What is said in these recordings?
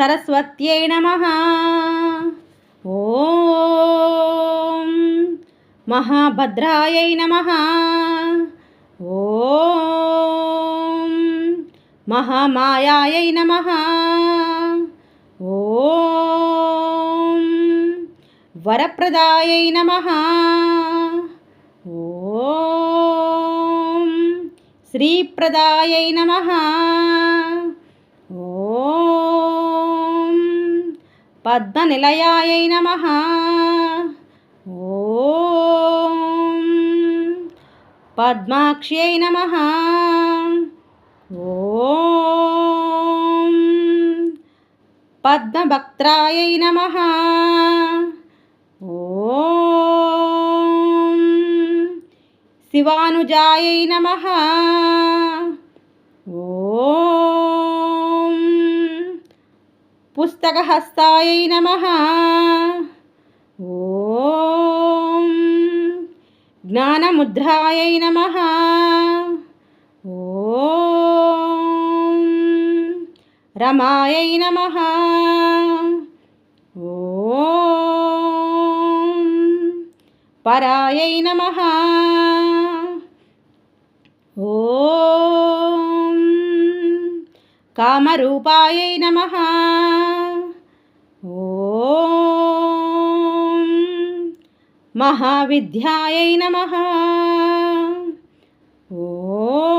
సరస్వత్యై నమ. ఓం మహాభద్రాయై నమ. ఓం మహామాయాయై నమ. ఓం వరప్రదాయై నమ. ఓం శ్రీప్రదాయై నమ. పద్మనిలయాయై నమ. ఓం పద్మాక్ష్యై నమ. ఓం పద్మభక్త్రాయై నమ. ఓం శివానుజాయై నమ. ఓం పుస్తకహస్తాయై నమ. ఓం జ్ఞానముద్రాయై నమ. ఓం రమాయై నమ. ఓం పరాయై నమ. ఓ కామరూపాయై నమ. ఓం మహావిద్యాయై నమ. ఓం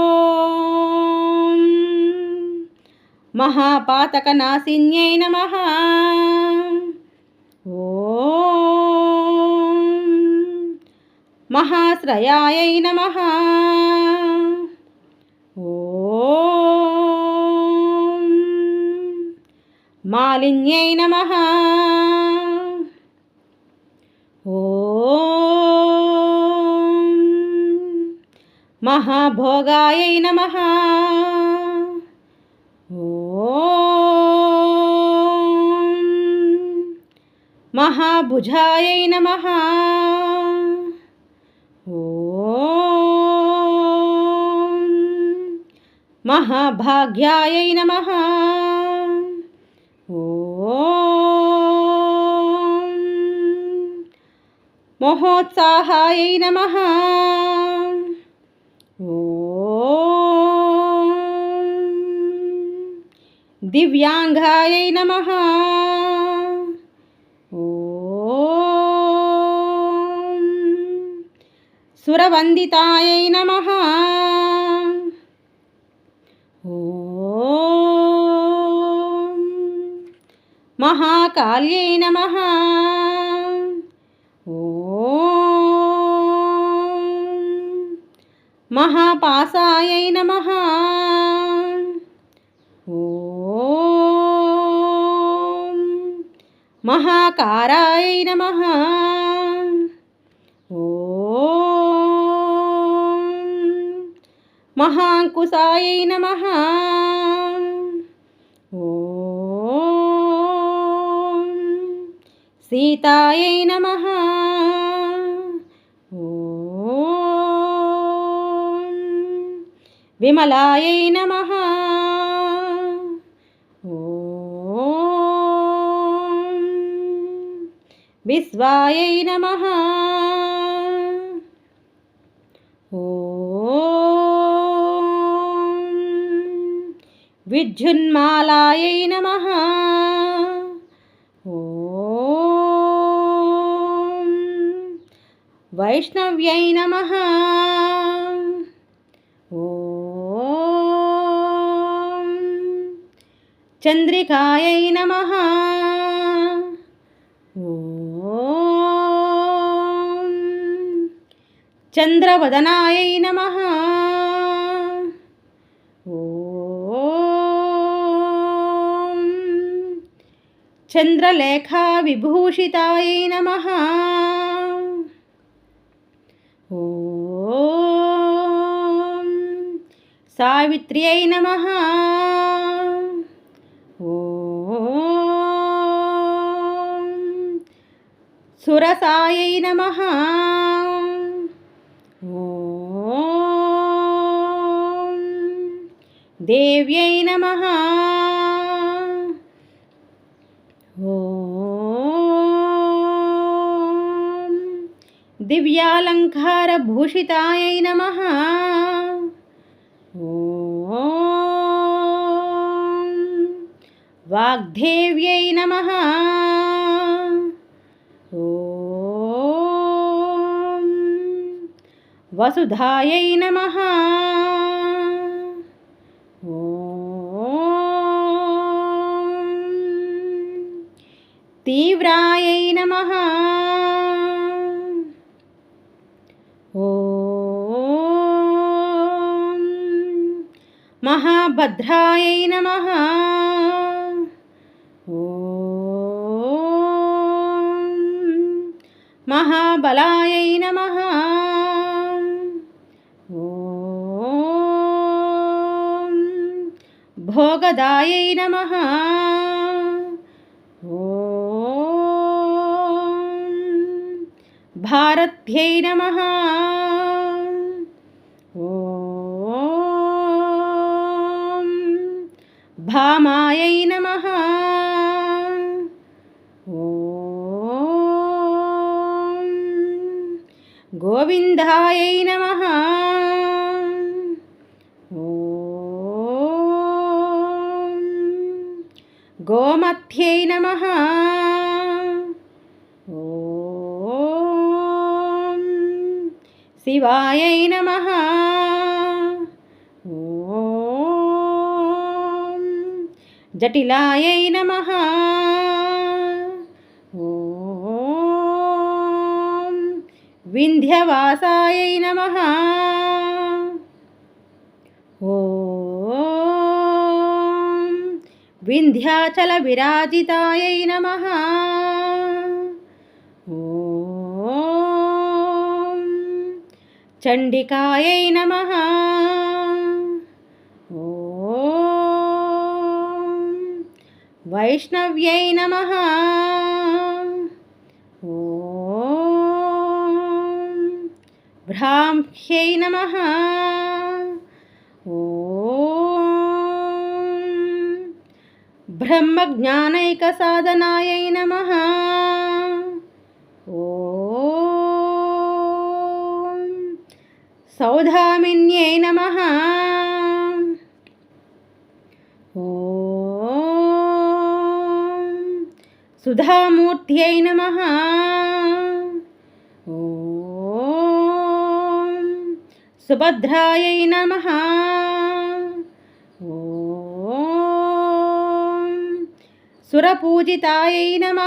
మహాపాతకనాశిన్యై నమ. ఓం మహాశ్రయాయై నమ. మాలిన్యై నమ. ఓం మహాభోగాయై నమ. ఓం మహాభుజాయై నమ. ఓం మహాభాగ్యాయై నమ. మహోత్సాహాయై నమ. దివ్యాంగాయ నమ. సురవందితాయ నమ. ఓం మహాకాళ్యై నమ. మహాపాసాయ నమ. ఓం మహాకారాయై నమ. ఓం మహాంకుశాయై నమ. ఓం సీతాయై నమ. విమలాయై నమ విశ్వాయై నమ విద్యున్మాలాయై నమ వైష్ణవ్యై నమ చంద్రికాయై నమ. చంద్రవదనాయై నమ. చంద్రలేఖా విభూషితాయై నమ. సావిత్ర్యై నమ. సురసాయై నమ. దేవ్యై నమ. దివ్యాలంకారభూషితాయ నమ. వాగ్దేవ్యై నమ. వసుధాయై నమ. తీవ్రాయై నమ. మహాభద్రాయై నమ. మహాబలాయై నమ. భోగదాయై నమ. భారత్యై నమ. భామాయై నమ. శివాయ నమ. జటిలాయ నమ. వింధ్యవాసాయ నమ. వింధ్యాచల విరాజితాయ నమ. చండికాయై నమ. వైష్ణవ్యై నమ. భ్రాంహ్యై నమ. బ్రహ్మజ్ఞానైక బ్రహ్మజ్ఞానైకసాధనాయై నమ. సౌధామిన్యై నమ సుధామూర్త్యై నమ సుభద్రాయై నమ సురపూజితాయై నమ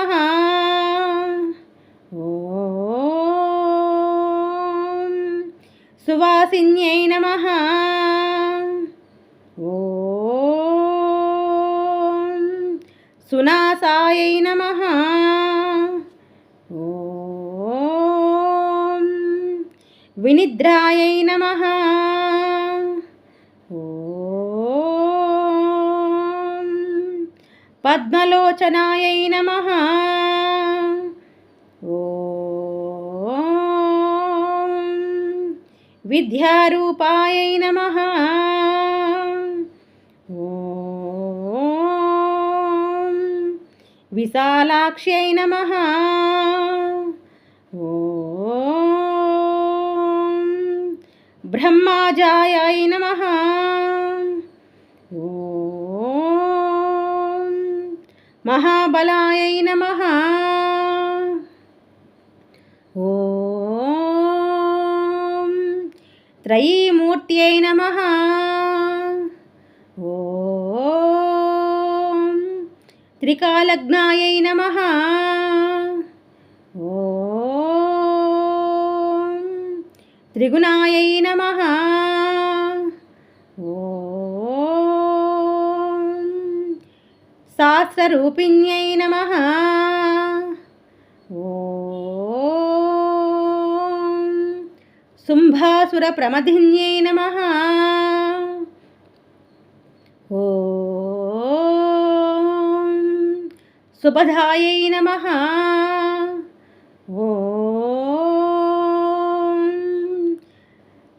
సువాసిన్యై నమ. సునాసాయై నమ. వినిద్రాయై నమ. పద్మలోచనాయై నమ. విద్యారూపాయ నమ. విశాలాక్ష్యై నమ. బ్రహ్మాజాయై నమ. మహాబలాయ నమ. త్రయీమూర్త్యై నమ త్రికాలగ్నాయై నమ త్రిగుణాయై నమ శాస్త్రరూపిణ్యై నమ శుంభాసురప్రమధిన్యై నమ ఓ సుభధాయై నమ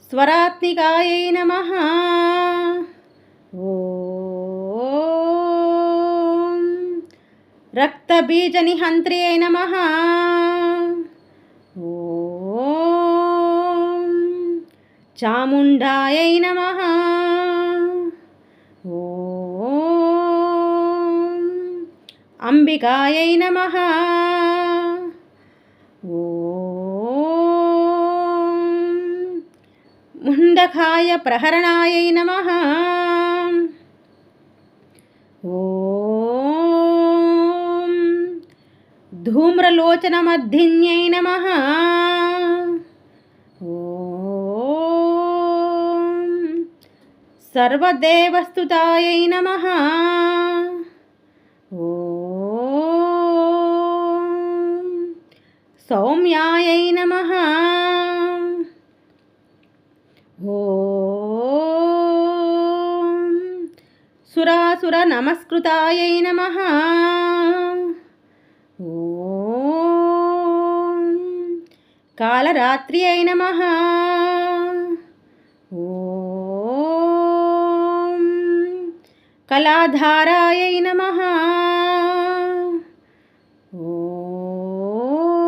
స్వరాత్మికాయై నమ రక్తబీజనిహంత్ర్యై నమ ఓ చాముండాయై నమ. ఓం అంబికాయై నమ. ఓం ముండకాయ ప్రహరణాయై నమ. ఓం ధూమ్రలోచనమద్ధిన్యై నమ. ఓం సర్వదేవస్తుతాయై నమ. ఓం సౌమ్యాయై నమ. ఓం సురాసుర నమస్కృతాయై నమ. ఓం కాళరాత్రి అయి నమ ఓం కళాధారాయై నమ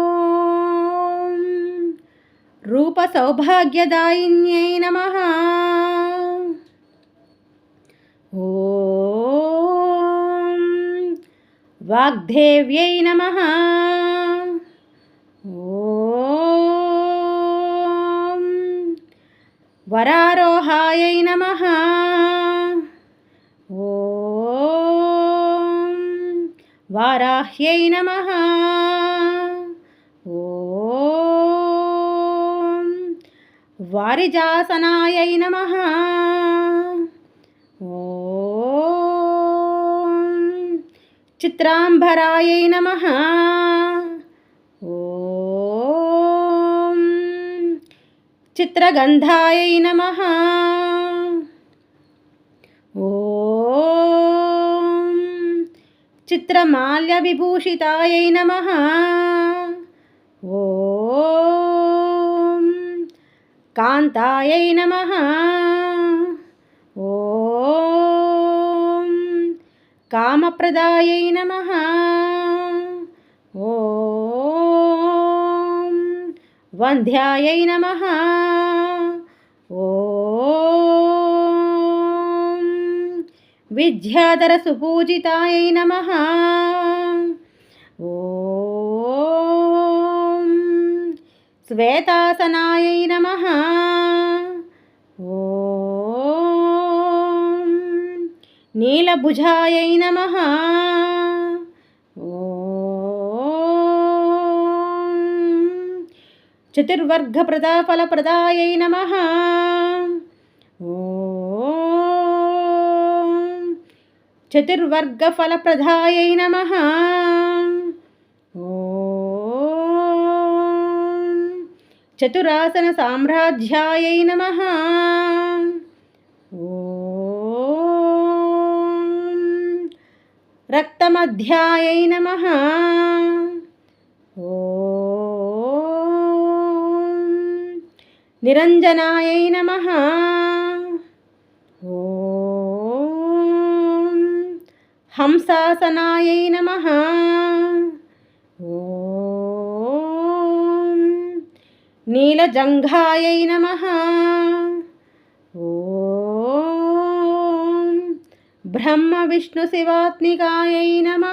ఓం రూపసౌభాగ్యదాయిన్యై నమ ఓం వాగ్దేవ్యై నమ ఓం వరారోహాయై నమ ఓం వారాహ్యై నమ. ఓం వారిజాసనాయై నమ. ఓం చిత్రాంబరాయై నమ. ఓం చిత్రగంధాయై నమ ఓం చిత్రమాల్యవిభూషితాయై నమ. ఓం కాంతాయై నమ. ఓం కామప్రదాయై నమ. ఓం వంధ్యాయై నమ. ఓ విద్యాధర సుపూజితాయ నమ. ఓం శ్వేతాసనాయై నమ. ఓం నీలభుజాయై నమ. ఓం చతుర్వర్గప్రదాఫలప్రదాయై నమ ఓం చతుర్వర్గఫలప్రదాయై నమ. చతురాసన సామ్రాజ్యాయై నమ. ఓం రక్తమధ్యాయై నమ. ఓం నిరంజనాయై నమ. హంసాసనాయై నమ. ఓం నీలజంఘాయై నమ. ఓం బ్రహ్మ విష్ణు శివాత్మికాయై నమ.